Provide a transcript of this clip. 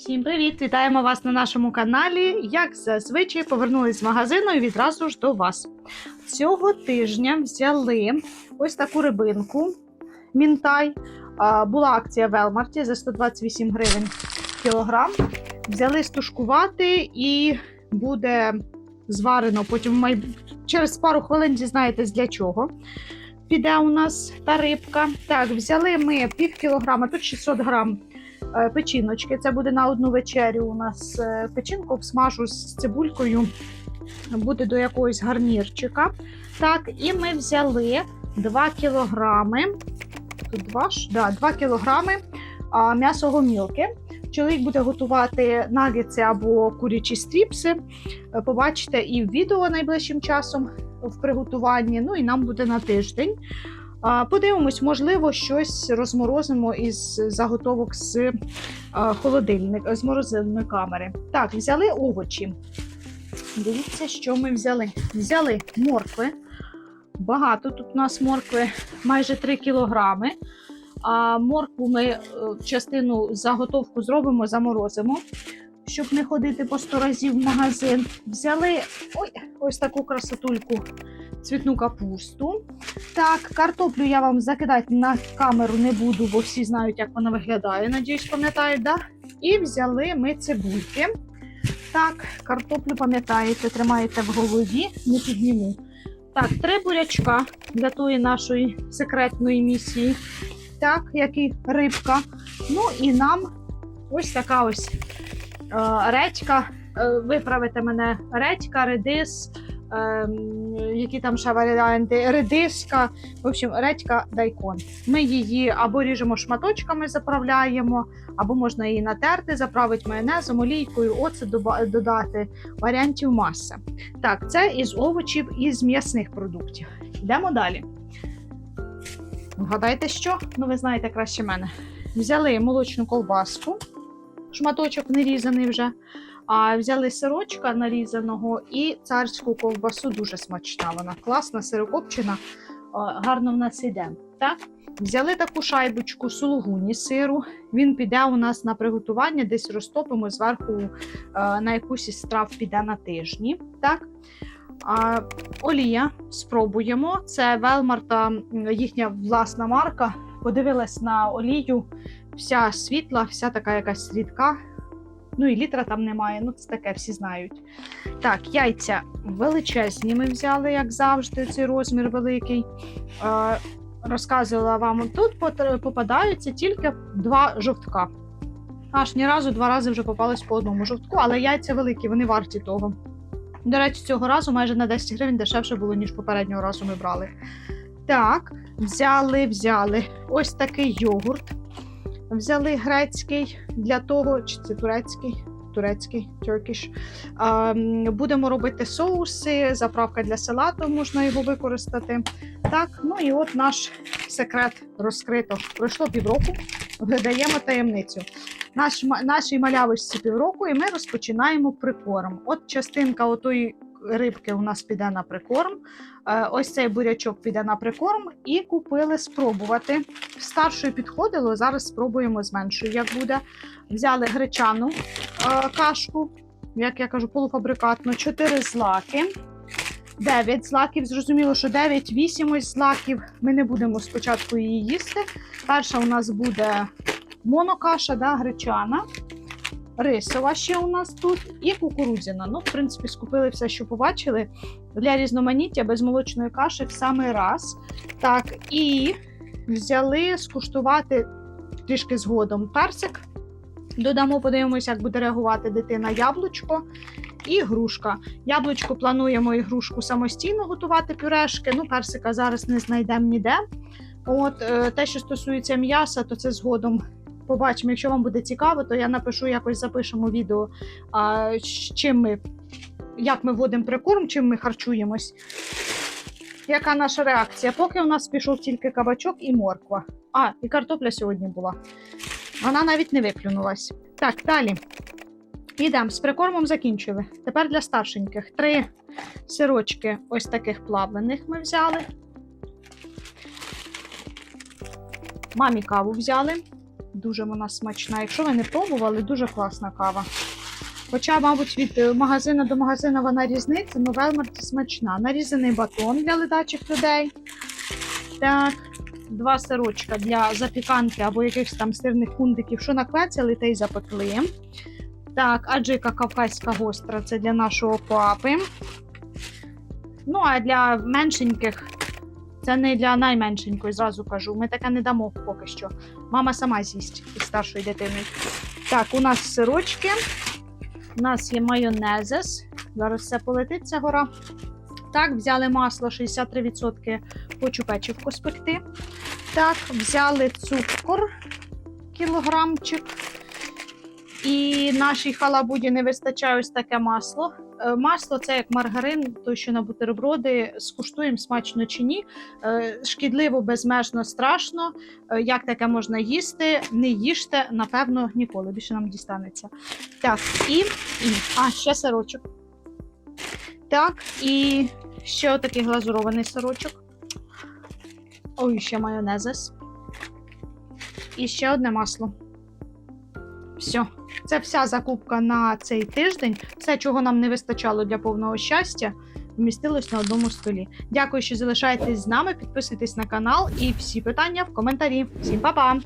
Всім привіт! Вітаємо вас на нашому каналі. Як зазвичай повернулись з магазину і відразу ж до вас. Цього тижня взяли ось таку рибинку Мінтай. Була акція в Елмарті за 128 гривень кілограм. Взяли стушкувати і буде зварено потім в майб... через пару хвилин дізнаєтесь для чого. Піде у нас та рибка. Так, взяли ми пів кілограма, тут 600 грам е, печіночки. Це буде на одну вечерю. У нас е, печінку обсмажу з цибулькою, буде до якогось гарнірчика. Так, і ми взяли 2 кілограми. Тут 2, ж? да, 2 кілограми м'ясо гомілки. Чоловік буде готувати нагетси або курячі стріпси. Е, Побачите і в відео найближчим часом в приготуванні. Ну і нам буде на тиждень. Подивимось, можливо, щось розморозимо із заготовок з а, холодильника, з морозильної камери. Так, взяли овочі. Дивіться, що ми взяли. Взяли моркви. Багато тут у нас моркви, майже 3 кілограми. А моркву ми е, частину заготовку зробимо, заморозимо, щоб не ходити по 100 разів в магазин. Взяли ой, ось таку красотульку цвітну капусту. Так, картоплю я вам закидати на камеру не буду, бо всі знають, як вона виглядає. Надіюсь, пам'ятають, да? І взяли ми цибульки. Так, картоплю пам'ятаєте, тримаєте в голові, не підніму. Так, три бурячка для тої нашої секретної місії. Так, як і рибка. Ну і нам ось така ось е, редька. Е, виправите мене редька, редис, які там ще варіанти, редиска, в общем, редька дайкон. Ми її або ріжемо шматочками, заправляємо, або можна її натерти, заправити майонезом, олійкою, оце додати. Варіантів маса. Так, це із овочів і з м'ясних продуктів. Йдемо далі. Вгадайте, що? Ну, ви знаєте краще мене. Взяли молочну колбаску, шматочок не різаний вже. А взяли сирочка нарізаного і царську ковбасу дуже смачна. Вона класна, сирокопчена, гарно в нас іде. Так? Взяли таку шайбочку сулугуні сиру. Він піде у нас на приготування, десь розтопимо зверху на якусь із страв піде на тижні. Так? А, олія спробуємо. Це Велмарта, їхня власна марка. Подивилась на олію, вся світла, вся така якась рідка. Ну і літра там немає, ну це таке, всі знають. Так, яйця величезні ми взяли, як завжди, цей розмір великий. Е, розказувала вам, тут попадаються тільки два жовтка. Аж ні разу два рази вже попалось по одному жовтку, але яйця великі, вони варті того. До речі, цього разу майже на 10 гривень дешевше було, ніж попереднього разу ми брали. Так, взяли, взяли ось такий йогурт. Взяли грецький для того, чи це турецький? Турецький, turkish. Будемо робити соуси, заправка для салату, можна його використати. Так, ну і от наш секрет розкрито. Пройшло півроку, видаємо таємницю. Наш, нашій малявочці півроку, і ми розпочинаємо прикорм. От частинка отої рибки у нас піде на прикорм. Е, Ось цей бурячок піде на прикорм і купили спробувати. Старшою підходило, зараз спробуємо з меншою, як буде. Взяли гречану е, кашку, як я кажу, полуфабрикатну, 4 злаки. 9 злаків. Зрозуміло, що 9-8 ось злаків. Ми не будемо спочатку її їсти. Перша у нас буде монокаша, да, гречана. Рисова ще у нас тут і кукурудзяна. Ну, в принципі, скупили все, що побачили. Для різноманіття без молочної каші в самий раз. Так, і взяли скуштувати трішки згодом персик. Додамо, подивимося, як буде реагувати дитина яблучко і грушка. Яблучко плануємо і грушку самостійно готувати пюрешки. Ну, персика зараз не знайдемо ніде. От е, те, що стосується м'яса, то це згодом побачимо. Якщо вам буде цікаво, то я напишу якось запишемо відео, а, чим ми, як ми вводимо прикорм, чим ми харчуємось. Яка наша реакція? Поки у нас пішов тільки кабачок і морква. А, і картопля сьогодні була. Вона навіть не виклюнулась. Так, далі. Ідемо, з прикормом закінчили. Тепер для старшеньких. Три сирочки ось таких плавлених ми взяли. Мамі каву взяли. Дуже вона смачна. Якщо ви не пробували, дуже класна кава. Хоча, мабуть, від е, магазину до магазину вона різниця, але Велмарті смачна. Нарізаний батон для ледачих людей. Так, два сирочка для запіканки або якихось там сирних кундиків, що наклецяли та й запекли. Так, аджика кавказька гостра це для нашого папи. Ну, а для меншеньких це не для найменшенької, зразу кажу. Ми таке не дамо поки що. Мама сама з'їсть із старшою дитиною. Так, у нас сирочки. У нас є майонезес. Зараз все полетить, ця гора. Так, взяли масло 63%, хочу печивку спекти. Так, взяли цукор кілограмчик. І нашій халабуді не вистачає ось таке масло. Е, Масло це як маргарин, той, що на бутерброди, скуштуємо смачно чи ні. Е, Шкідливо, безмежно страшно. Е, Як таке можна їсти? Не їжте, напевно, ніколи більше нам дістанеться. Так, і, і а, ще сирочок. Так, і ще отакий глазурований сирочок. Ой, ще майонезес. І ще одне масло. Все. Це вся закупка на цей тиждень. Все, чого нам не вистачало для повного щастя, вмістилось на одному столі. Дякую, що залишаєтесь з нами. Підписуйтесь на канал і всі питання в коментарі. Всім па-па!